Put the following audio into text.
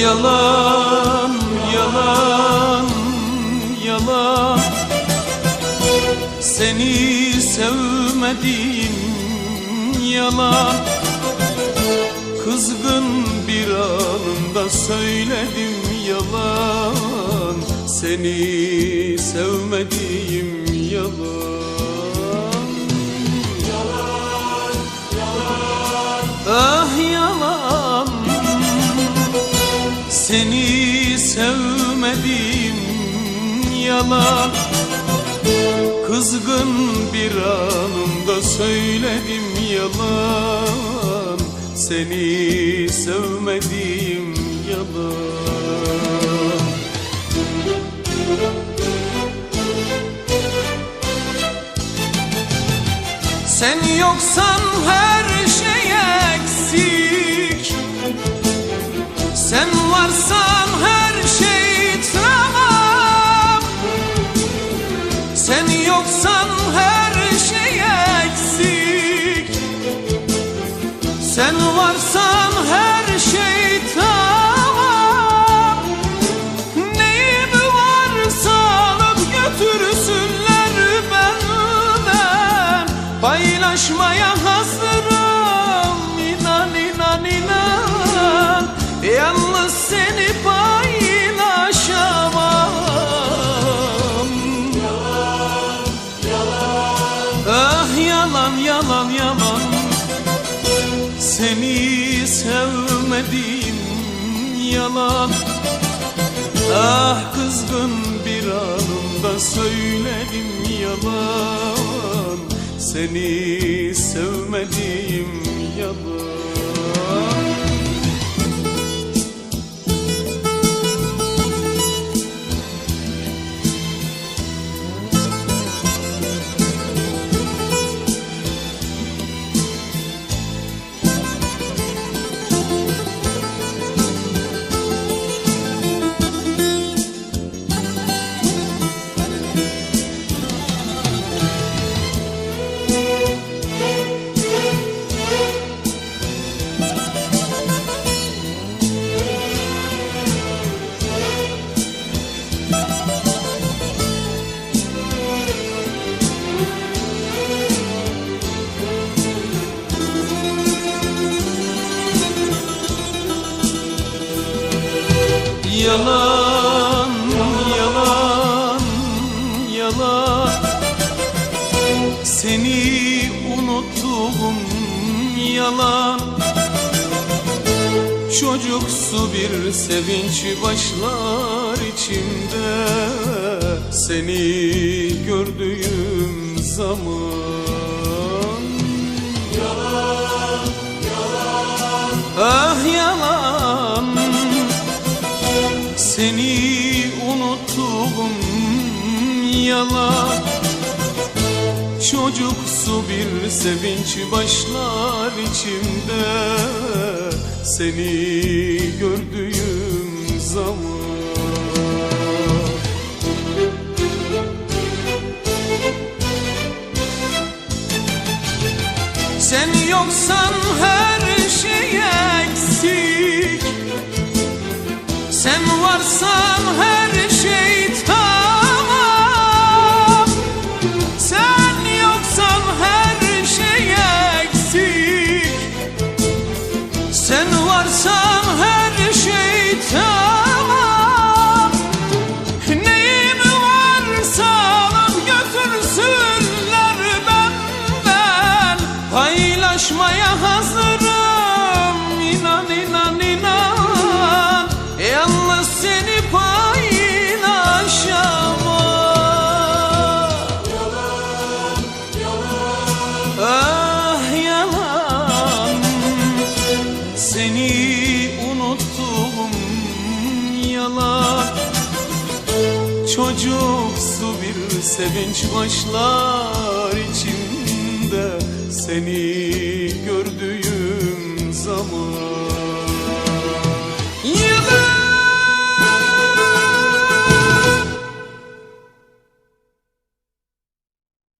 Yalan, yalan, yalan. Seni sevmediğim yalan. Kızgın bir anında söyledim yalan. Seni sevmediğim sevmedim yalan. Kızgın bir anımda söyledim yalan. Seni sevmedim yalan. Sen yoksan her Sen yoksan her şey eksik. Sen varsan her Ah yalan yalan yalan. Seni sevmedim yalan. Ah kızgın bir anımda söyledim yalan. Seni sevmedim yalan Yalan, yalan, yalan. Seni unuttum yalan. Çocuksu bir sevinç başlar içimde. Seni gördüğüm zaman yalan. Çocuksu bir sevinç başlar içimde. Seni gördüğüm zaman. Sen yoksan her şey eksik. Sen varsan her Sen varsan her şey tamam. Neyim varsa alıp götürsünler benden. Paylaşmaya hazırım Çocuksu bir sevinç başlar içimde. Seni gördüğüm zaman